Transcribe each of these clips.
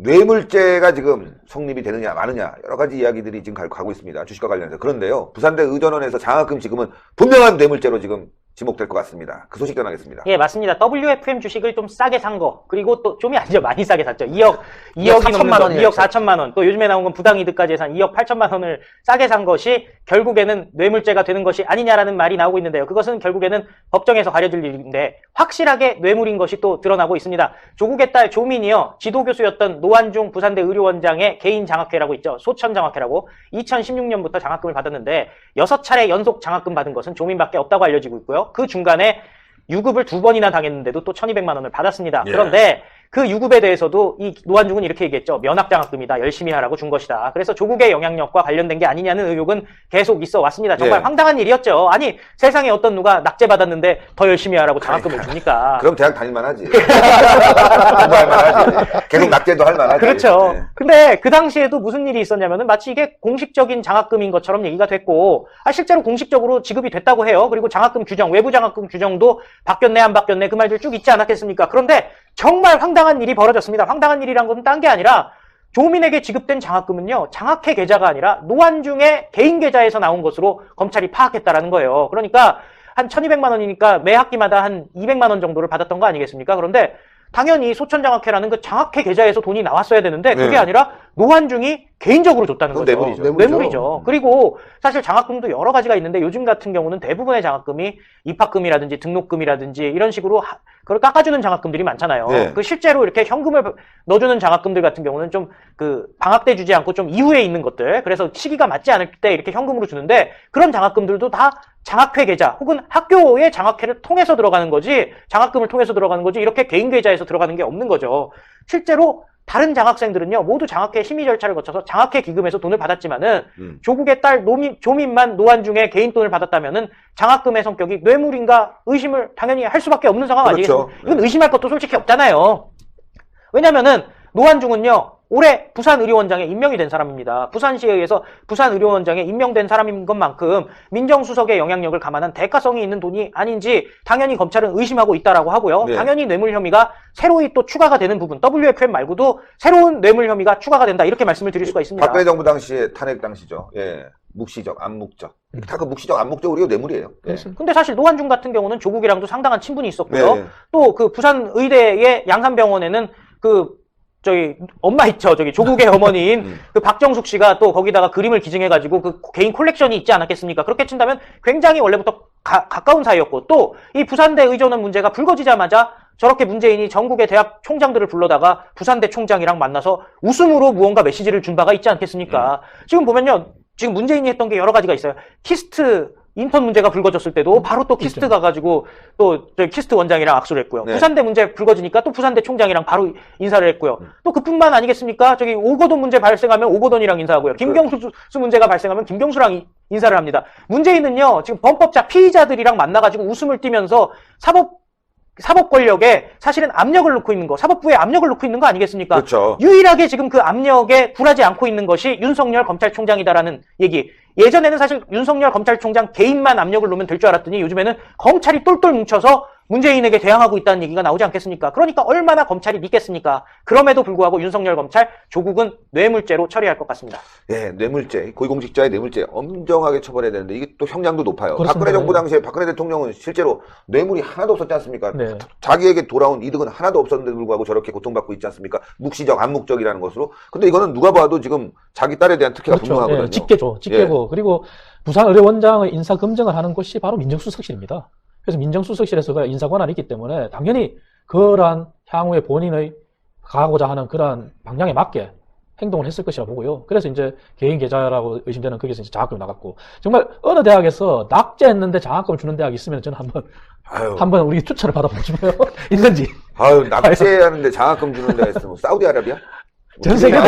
뇌물죄가 지금 성립이 되느냐 마느냐 여러 가지 이야기들이 지금 가- 가고 있습니다. 주식과 관련해서. 그런데요. 부산대 의전원에서 장학금 지금은 분명한 뇌물죄로 지금 지목될 것 같습니다. 그 소식 전하겠습니다. 예, 맞습니다. WFM 주식을 좀 싸게 산 거. 그리고 또 좀이 아니죠. 많이 싸게 샀죠. 2억, 2억이 4천만 넘는 거. 원이에요, 2억 4천만 원. 또 요즘에 나온 건 부당 이득까지 해서 한 2억 8천만 원을 싸게 산 것이 결국에는 뇌물죄가 되는 것이 아니냐라는 말이 나오고 있는데요. 그것은 결국에는 법정에서 가려질 일인데 확실하게 뇌물인 것이 또 드러나고 있습니다. 조국의 딸 조민이요. 지도교수였던 노한중 부산대 의료원장의 개인 장학회라고 있죠. 소천 장학회라고 2016년부터 장학금을 받았는데 여섯 차례 연속 장학금 받은 것은 조민밖에 없다고 알려지고 있고요. 그 중간에 유급을 두 번이나 당했는데도 또 1200만 원을 받았습니다. 예. 그런데 그 유급에 대해서도 이 노한중은 이렇게 얘기했죠. 면학장학금이다. 열심히 하라고 준 것이다. 그래서 조국의 영향력과 관련된 게 아니냐는 의혹은 계속 있어 왔습니다. 정말 예. 황당한 일이었죠. 아니 세상에 어떤 누가 낙제받았는데 더 열심히 하라고 장학금을 줍니까? 그럼 대학 다닐만 하지. 공부할 만 하지. 계속 낙제도 할 만 하지. 그렇죠. 네. 근데 그 당시에도 무슨 일이 있었냐면은 마치 이게 공식적인 장학금인 것처럼 얘기가 됐고, 아, 실제로 공식적으로 지급이 됐다고 해요. 그리고 장학금 규정, 외부 장학금 규정도 바뀌었네, 안 바뀌었네, 그 말들 쭉 있지 않았겠습니까? 그런데 정말 황당한 일이 벌어졌습니다. 황당한 일이란 건딴게 아니라, 조민에게 지급된 장학금은요, 장학회 계좌가 아니라 노한중의 개인 계좌에서 나온 것으로 검찰이 파악했다라는 거예요. 그러니까 한 1200만 원이니까 매 학기마다 한 200만 원 정도를 받았던 거 아니겠습니까? 그런데 당연히 소천장학회라는 그 장학회 계좌에서 돈이 나왔어야 되는데 그게 네. 아니라 노한중이 개인적으로 줬다는 거죠. 뇌물이죠. 뇌물이죠. 그리고 사실 장학금도 여러 가지가 있는데 요즘 같은 경우는 대부분의 장학금이 입학금이라든지 등록금이라든지 이런 식으로 하- 그걸 깎아주는 장학금들이 많잖아요. 네. 그 실제로 이렇게 현금을 넣어주는 장학금들 같은 경우는 좀 그 방학 때 주지 않고 좀 이후에 있는 것들 그래서 시기가 맞지 않을 때 이렇게 현금으로 주는데 그런 장학금들도 다 장학회 계좌 혹은 학교의 장학회를 통해서 들어가는 거지 장학금을 통해서 들어가는 거지 이렇게 개인 계좌에서 들어가는 게 없는 거죠. 실제로 다른 장학생들은요 모두 장학회 심의 절차를 거쳐서 장학회 기금에서 돈을 받았지만은 음. 조국의 딸 노민, 조민만 노안중에 개인 돈을 받았다면은 장학금의 성격이 뇌물인가 의심을 당연히 할 수밖에 없는 상황 그렇죠. 아니겠습니까? 이건 의심할 것도 솔직히 없잖아요. 왜냐면은 노한중은요 올해 부산의료원장에 임명이 된 사람입니다. 부산시에 의해서 부산의료원장에 임명된 사람인 것만큼 민정수석의 영향력을 감안한 대가성이 있는 돈이 아닌지 당연히 검찰은 의심하고 있다라고 하고요. 네. 당연히 뇌물 혐의가 새로이 또 추가가 되는 부분 WFM 말고도 새로운 뇌물 혐의가 추가가 된다 이렇게 말씀을 드릴 수가 있습니다. 박근혜 정부 당시에 탄핵 당시죠. 예. 묵시적, 암묵적. 음. 다그 묵시적, 우리가 뇌물이에요. 예. 근데 사실 노한중 같은 경우는 조국이랑도 상당한 친분이 있었고요. 네. 또그 부산 의대의 양산병원에는 그 저기 엄마 있죠. 저기 조국의 어머니인 음. 그 박정숙 씨가 또 거기다가 그림을 기증해가지고 그 개인 콜렉션이 있지 않았겠습니까? 그렇게 친다면 굉장히 원래부터 가, 가까운 사이였고 또 이 부산대 의전원 문제가 불거지자마자 저렇게 문재인이 전국의 대학 총장들을 불러다가 부산대 총장이랑 만나서 웃음으로 무언가 메시지를 준 바가 있지 않겠습니까? 지금 보면요. 지금 문재인이 했던 게 여러 가지가 있어요. 키스트 인턴 문제가 불거졌을 때도 바로 또 키스트 그렇죠. 가가지고 또저 키스트 원장이랑 악수를 했고요. 네. 부산대 문제 불거지니까 또 부산대 총장이랑 바로 인사를 했고요. 음. 또 그뿐만 아니겠습니까? 저기 오거돈 문제 발생하면 오거돈이랑 인사하고요. 김경수 수 문제가 발생하면 김경수랑 이- 인사를 합니다. 문재인은요 지금 범법자 피의자들이랑 만나가지고 웃음을 띠면서 사법 사법 권력에 사실은 압력을 놓고 있는 거, 사법부에 압력을 놓고 있는 거 아니겠습니까? 그렇죠. 유일하게 지금 그 압력에 굴하지 않고 있는 것이 윤석열 검찰총장이다라는 얘기. 예전에는 사실 윤석열 검찰총장 개인만 압력을 놓으면 될 줄 알았더니 요즘에는 검찰이 똘똘 뭉쳐서 문재인에게 대항하고 있다는 얘기가 나오지 않겠습니까? 그러니까 얼마나 검찰이 믿겠습니까? 그럼에도 불구하고 윤석열 검찰 조국은 뇌물죄로 처리할 것 같습니다. 예, 뇌물죄, 고위공직자의 뇌물죄 엄정하게 처벌해야 되는데 이게 또 형량도 높아요. 그렇습니다. 박근혜 정부 당시에 박근혜 대통령은 실제로 뇌물이 하나도 없었지 않습니까? 네. 자기에게 돌아온 이득은 하나도 없었는데도 불구하고 저렇게 고통받고 있지 않습니까? 묵시적, 암묵적이라는 것으로. 근데 이거는 누가 봐도 지금 자기 딸에 대한 특혜가 그렇죠. 분명하거든요. 예, 직계죠. 직계고 그리고 부산의료원장의 인사 검증을 하는 곳이 바로 민정수석실입니다. 그래서 민정수석실에서 그 인사 권한이 있기 때문에 당연히 그러한 향후에 본인의 가고자 하는 그러한 방향에 맞게 행동을 했을 것이라 보고요. 그래서 이제 개인 계좌라고 의심되는 거기서 이제 장학금이 나갔고 정말 어느 대학에서 낙제했는데 장학금을 주는 대학이 있으면 저는 한번 아유, 한번 우리 추천을 싶어요. 있는지 아유, 낙제하는데 장학금 주는 데가 있으면 사우디아라비아? 전 세계 아유,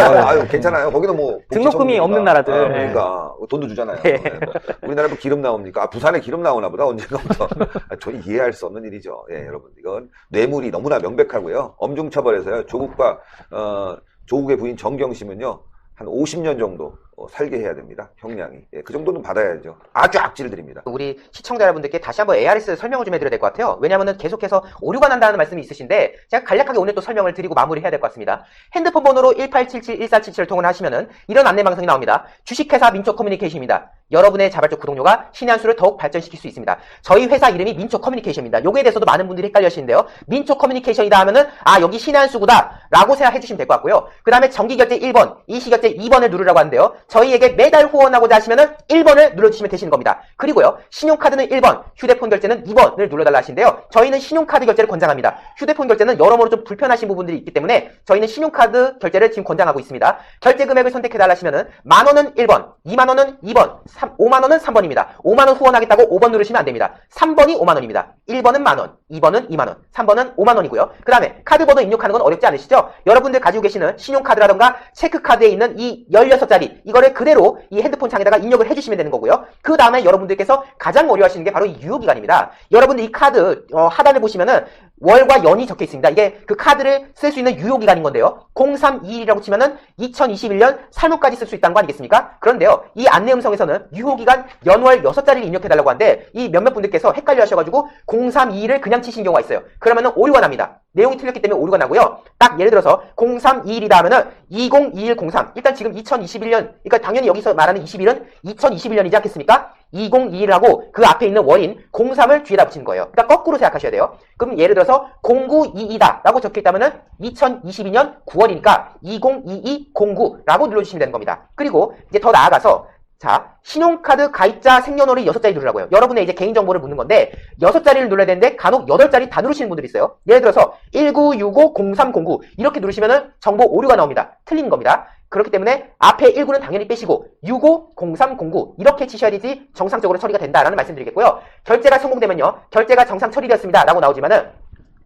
아유, 아유, 괜찮아요. 거기는 뭐 등록금이 복지청구니까. 없는 나라들. 아, 그러니까 돈도 주잖아요. 예. 네. 우리나라도 기름 나옵니까? 아, 부산에 기름 나오나 보다 언젠가부터. 아, 저희 이해할 수 없는 일이죠. 예, 여러분 이건 뇌물이 너무나 명백하고요. 엄중 처벌해서요. 조국과 어, 조국의 부인 정경 씨는요. 한 50년 정도 어, 살게 해야 됩니다. 형량이. 예, 그 정도는 받아야죠. 아주 악질들입니다. 우리 시청자 여러분들께 다시 한번 ARS 설명을 좀 해드려야 될 것 같아요. 왜냐하면 계속해서 오류가 난다는 말씀이 있으신데 제가 간략하게 오늘 또 설명을 드리고 마무리해야 될 것 같습니다. 핸드폰 번호로 1877-1477을 통을 하시면은 이런 안내 방송이 나옵니다. 주식회사 민초 커뮤니케이션입니다. 여러분의 자발적 구독료가 신의 한 수를 더욱 발전시킬 수 있습니다. 저희 회사 이름이 민초 커뮤니케이션입니다. 요거에 대해서도 많은 분들이 헷갈려 하시는데요. 민초 커뮤니케이션이다 하면은 아 여기 신의 한 수구다 라고 생각해 주시면 될 것 같고요. 그 다음에 정기결제 1번, 이시결제 2번을 누르라고 하는데요. 저희에게 매달 후원하고자 하시면은 1번을 눌러주시면 되시는 겁니다. 그리고요. 신용카드는 1번, 휴대폰 결제는 2번을 눌러달라 하시는데요. 저희는 신용카드 결제를 권장합니다. 휴대폰 결제는 여러모로 좀 불편하신 부분들이 있기 때문에 저희는 신용카드 결제를 지금 권장하고 있습니다. 결제 금액을 선택해달라 하시면은 만 원은 1번, 2만 원은 2번, 3, 5만 원은 3번입니다. 5만 원 후원하겠다고 5번 누르시면 안 됩니다. 3번이 5만 원입니다. 1번은 만 원, 2번은 2만 원, 3번은 5만 원이고요. 그 다음에 카드 번호 입력하는 건 어렵지 않으시죠? 여러분들 가지고 계시는 신용카드라던가 체크카드에 있는 이 16자리 이 거를 그대로 이 핸드폰 창에다가 입력을 해주시면 되는 거고요. 그 다음에 여러분들께서 가장 어려워하시는 게 바로 이 유효기간입니다. 여러분들 이 카드 어, 하단에 보시면은 월과 연이 적혀 있습니다. 이게 그 카드를 쓸 수 있는 유효기간인 건데요. 0321이라고 치면은 2021년 3월까지 쓸 수 있다는 거 아니겠습니까? 그런데요. 이 안내 음성에서는 유효기간 연월 6자리를 입력해달라고 하는데 이 몇몇 분들께서 헷갈려 하셔가지고 0321을 그냥 치신 경우가 있어요. 그러면은 오류가 납니다. 내용이 틀렸기 때문에 오류가 나고요. 딱 예를 들어서 0321이다 하면은 202103 일단 지금 2021년 그러니까 당연히 여기서 말하는 21은 2021년이지 않겠습니까? 2021하고 그 앞에 있는 월인 03을 뒤에다 붙이는 거예요. 그러니까 거꾸로 생각하셔야 돼요. 그럼 예를 들어서 0922다 라고 적혀 있다면 은 2022년 9월이니까 202209라고 눌러주시면 되는 겁니다. 그리고 이제 더 나아가서 자, 신용카드 가입자 생년월일 6자리 누르라고요. 여러분의 이제 개인정보를 묻는 건데, 6자리를 눌러야 되는데, 간혹 8자리 다 누르시는 분들이 있어요. 예를 들어서, 19650309, 이렇게 누르시면 은 정보 오류가 나옵니다. 틀린 겁니다. 그렇기 때문에, 앞에 19는 당연히 빼시고, 650309, 이렇게 치셔야 되지, 정상적으로 처리가 된다라는 말씀 드리겠고요. 결제가 성공되면요, 결제가 정상 처리되었습니다. 라고 나오지만은,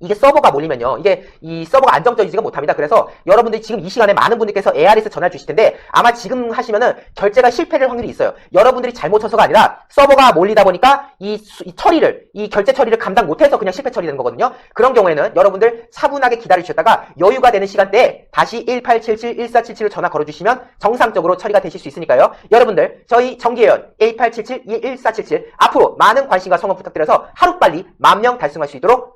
이게 서버가 몰리면요. 이게 이 서버가 안정적이지가 못합니다. 그래서 여러분들이 지금 이 시간에 많은 분들께서 ARS 전화 주실 텐데 아마 지금 하시면은 결제가 실패될 확률이 있어요. 여러분들이 잘못 쳐서가 아니라 서버가 몰리다 보니까 이, 수- 이 처리를 이 결제 처리를 감당 못해서 그냥 실패 처리되는 거거든요. 그런 경우에는 여러분들 차분하게 기다리셨다가 여유가 되는 시간대에 다시 1877-1477을 전화 걸어 주시면 정상적으로 처리가 되실 수 있으니까요. 여러분들 저희 정기회원 1877-1477 앞으로 많은 관심과 성원 부탁드려서 하루빨리 만명 달성할 수 있도록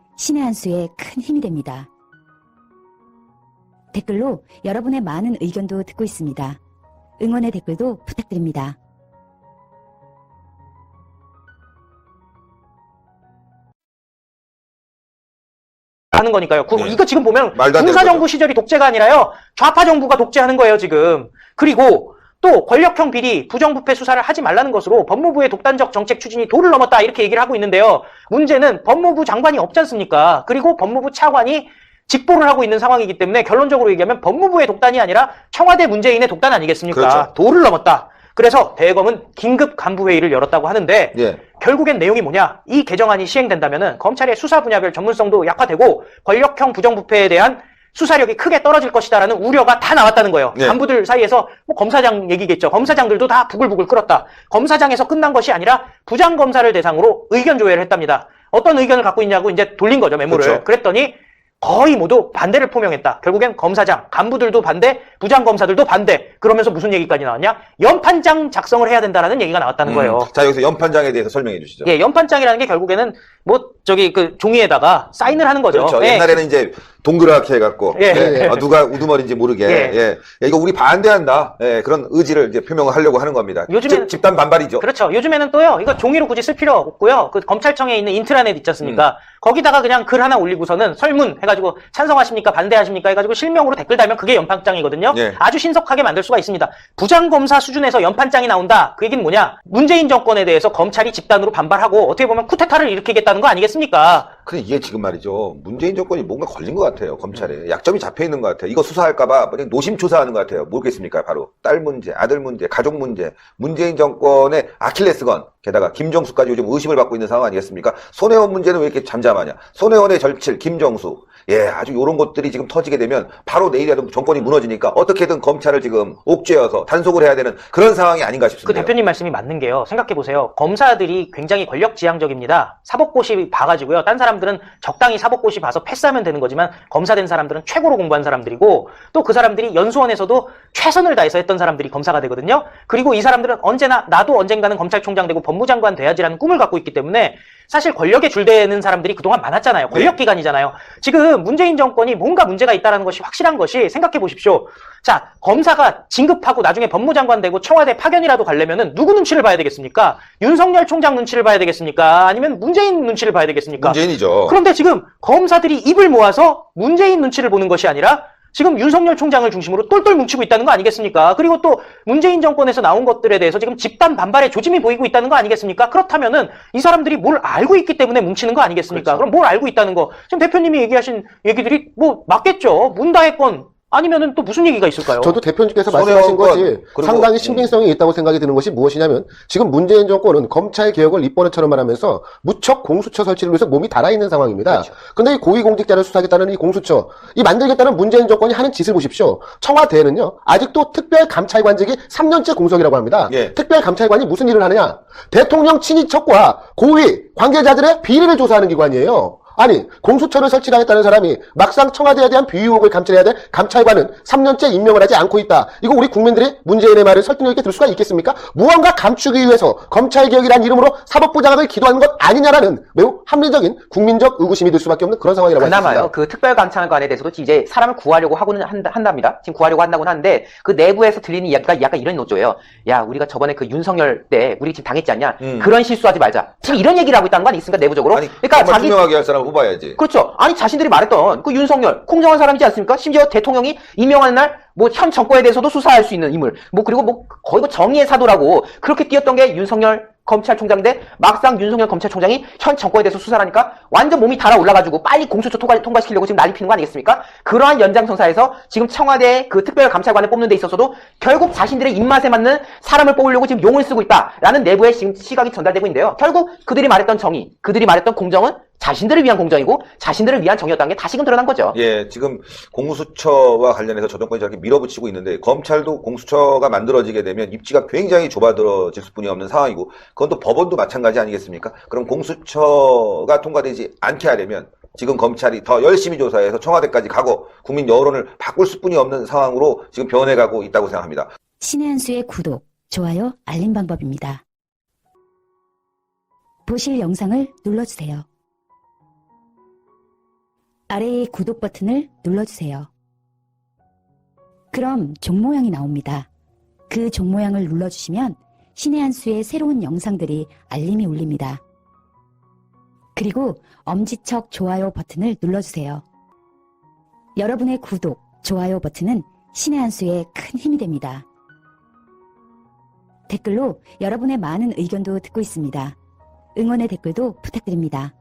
신의 한 수에 큰 힘이 됩니다. 댓글로 여러분의 많은 의견도 듣고 있습니다. 응원의 댓글도 부탁드립니다. 하는 거니까요. 그- 네. 이거 지금 보면 군사정부. 시절이 독재가 아니라요. 좌파 정부가 독재하는 거예요, 지금. 그리고 또 권력형 비리, 부정부패 수사를 하지 말라는 것으로 법무부의 독단적 정책 추진이 도를 넘었다 이렇게 얘기를 하고 있는데요. 문제는 법무부 장관이 없지 않습니까? 그리고 법무부 차관이 직보를 하고 있는 상황이기 때문에 결론적으로 얘기하면 법무부의 독단이 아니라 청와대 문재인의 독단 아니겠습니까? 그렇죠. 도를 넘었다. 그래서 대검은 긴급 간부회의를 열었다고 하는데 예. 결국엔 내용이 뭐냐? 이 개정안이 시행된다면은 검찰의 수사 분야별 전문성도 약화되고 권력형 부정부패에 대한 수사력이 크게 떨어질 것이다라는 우려가 다 나왔다는 거예요. 네. 간부들 사이에서 뭐 검사장 얘기겠죠. 검사장들도 다 부글부글 끓었다. 검사장에서 끝난 것이 아니라 부장 검사를 대상으로 의견 조회를 했답니다. 어떤 의견을 갖고 있냐고 이제 돌린 거죠, 메모를. 그렇죠. 그랬더니 거의 모두 반대를 포명했다. 결국엔 검사장, 간부들도 반대, 부장 검사들도 반대. 그러면서 무슨 얘기까지 나왔냐? 연판장 작성을 해야 된다라는 얘기가 나왔다는 거예요. 음, 자, 여기서 연판장에 대해서 설명해 주시죠. 예, 연판장이라는 게 결국에는 뭐 저기 그 종이에다가 사인을 하는 거죠. 그렇죠. 예. 옛날에는 이제 동그랗게 해갖고 예. 예, 어, 누가 우두머리인지 모르게 예. 예. 예, 이거 우리 반대한다 예, 그런 의지를 이제 표명을 하려고 하는 겁니다. 요즘에는- 즉, 집단 반발이죠. 그렇죠. 요즘에는 또요, 이거 종이로 굳이 쓸 필요 없고요. 그 검찰청에 있는 인트라넷 있지 음. 않습니까? 거기다가 그냥 글 하나 올리고서는 설문 해가지고 찬성하십니까? 반대하십니까? 해가지고 실명으로 댓글 달면 그게 연판장이거든요. 예. 아주 신속하게 만들 수가 있습니다. 부장검사 수준에서 연판장이 나온다. 그 얘기는 뭐냐? 문재인 정권에 대해서 검찰이 집단으로 반발하고 어떻게 보면 쿠데타를 일으키겠다는 거 아니겠습니까? 근데 이게 지금 말이죠. 문재인 정권이 뭔가 걸린 것 같아요. 검찰에. 약점이 잡혀 있는 것 같아요. 이거 수사할까봐 그냥 노심초사하는 것 같아요. 뭐겠습니까? 바로 딸 문제, 아들 문제, 가족 문제, 문재인 정권의 아킬레스건, 게다가 김정수까지 요즘 의심을 받고 있는 상황 아니겠습니까? 손혜원 문제는 왜 이렇게 잠잠하냐? 손혜원의 절칠, 김정수. 예, 아주 요런 것들이 지금 터지게 되면 바로 내일이라도 정권이 무너지니까 어떻게든 검찰을 지금 옥죄어서 단속을 해야 되는 그런 상황이 아닌가 그 싶습니다. 대표님 말씀이 맞는 게요. 생각해 보세요. 검사들이 굉장히 권력 지향적입니다. 사법고시 봐가지고요. 딴 사람 들은 적당히 사법고시 봐서 패스하면 되는 거지만 검사된 사람들은 최고로 공부한 사람들이고 또 그 사람들이 연수원에서도 최선을 다해서 했던 사람들이 검사가 되거든요. 그리고 이 사람들은 언제나 나도 언젠가는 검찰총장 되고 법무장관 돼야지라는 꿈을 갖고 있기 때문에 사실 권력에 줄대는 사람들이 그동안 많았잖아요. 권력 기관이잖아요. 지금 문재인 정권이 뭔가 문제가 있다는 것이 확실한 것이 생각해 보십시오. 자, 검사가 진급하고 나중에 법무장관 되고 청와대 파견이라도 가려면은 누구 눈치를 봐야 되겠습니까? 윤석열 총장 눈치를 봐야 되겠습니까? 아니면 문재인 눈치를 봐야 되겠습니까? 문재인이죠. 그런데 지금 검사들이 입을 모아서 문재인 눈치를 보는 것이 아니라 지금 윤석열 총장을 중심으로 똘똘 뭉치고 있다는 거 아니겠습니까? 그리고 또 문재인 정권에서 나온 것들에 대해서 지금 집단 반발의 조짐이 보이고 있다는 거 아니겠습니까? 그렇다면은 이 사람들이 뭘 알고 있기 때문에 뭉치는 거 아니겠습니까? 그렇죠. 그럼 뭘 알고 있다는 거? 지금 대표님이 얘기하신 얘기들이 뭐 맞겠죠. 문다했건 아니면은 또 무슨 얘기가 있을까요? 저도 대표님께서 말씀하신 건, 것이 상당히 음. 신빙성이 있다고 생각이 드는 것이 무엇이냐면 지금 문재인 정권은 검찰 개혁을 입번처럼 하면서 무척 공수처 설치를 위해서 몸이 달아있는 상황입니다. 그렇죠. 근데 이 고위공직자를 수사하겠다는 이 공수처, 이 만들겠다는 문재인 정권이 하는 짓을 보십시오. 청와대는요, 아직도 특별감찰관직이 3년째 공석이라고 합니다. 예. 특별감찰관이 무슨 일을 하느냐? 대통령 친인척과 고위 관계자들의 비리를 조사하는 기관이에요. 아니 공수처를 설치하겠다는 사람이 막상 청와대에 대한 비위 의혹을 감찰해야 될 감찰관은 3년째 임명을 하지 않고 있다. 이거 우리 국민들이 문재인의 말을 설득력 있게 들 수가 있겠습니까? 무언가 감추기 위해서 검찰개혁이라는 이름으로 사법부 장악을 기도하는 것 아니냐라는 매우 합리적인 국민적 의구심이 들 수밖에 없는 그런 상황이라고 할수 그나마요. 그 특별감찰관에 대해서도 이제 사람을 구하려고 하고는 한다, 한답니다. 지금 구하려고 한다고는 하는데 그 내부에서 들리는 이야기가 약간 이런 노조예요. 야, 우리가 저번에 그 윤석열 때 우리 지금 당했지 않냐? 음. 그런 실수하지 말자. 지금 이런 얘기를 하고 있다는 거 아니겠습니까? 내부적으로. 아니, 그러니까 자기 투명하게 할 사람 을 뽑아야지. 그렇죠. 아니 자신들이 말했던 그 윤석열 공정한 사람이지 않습니까? 심지어 대통령이 임명하는 날 뭐 현 정권에 대해서도 수사할 수 있는 인물. 뭐 그리고 뭐 거의 뭐 정의의 사도라고 그렇게 뛰었던 게 윤석열 검찰총장인데 막상 윤석열 검찰총장이 현 정권에 대해서 수사를 하니까 완전 몸이 달아 올라가지고 빨리 공수처 통과, 통과 시키려고 지금 난리 피는 거 아니겠습니까? 그러한 연장선사에서 지금 청와대 그 특별감찰관을 뽑는 데 있어서도 결국 자신들의 입맛에 맞는 사람을 뽑으려고 지금 용을 쓰고 있다라는 내부의 지금 시각이 전달되고 있는데요. 결국 그들이 말했던 정의, 그들이 말했던 공정은 자신들을 위한 공정이고 자신들을 위한 정의였다는 게 다시금 드러난 거죠. 예, 지금 공수처와 관련해서 저 정권이 저렇게 밀어붙이고 있는데 검찰도 공수처가 만들어지게 되면 입지가 굉장히 좁아들어질 수뿐이 없는 상황이고 그건 또 법원도 마찬가지 아니겠습니까? 그럼 공수처가 통과되지 않게 하려면 지금 검찰이 더 열심히 조사해서 청와대까지 가고 국민 여론을 바꿀 수뿐이 없는 상황으로 지금 변해가고 있다고 생각합니다. 신의 한 수의 구독, 좋아요, 알림 방법입니다. 보실 영상을 눌러주세요. 아래의 구독 버튼을 눌러주세요. 그럼 종 모양이 나옵니다. 그 종 모양을 눌러주시면 신의 한 수의 새로운 영상들이 알림이 울립니다. 그리고 엄지척 좋아요 버튼을 눌러주세요. 여러분의 구독, 좋아요 버튼은 신의 한 수의 큰 힘이 됩니다. 댓글로 여러분의 많은 의견도 듣고 있습니다. 응원의 댓글도 부탁드립니다.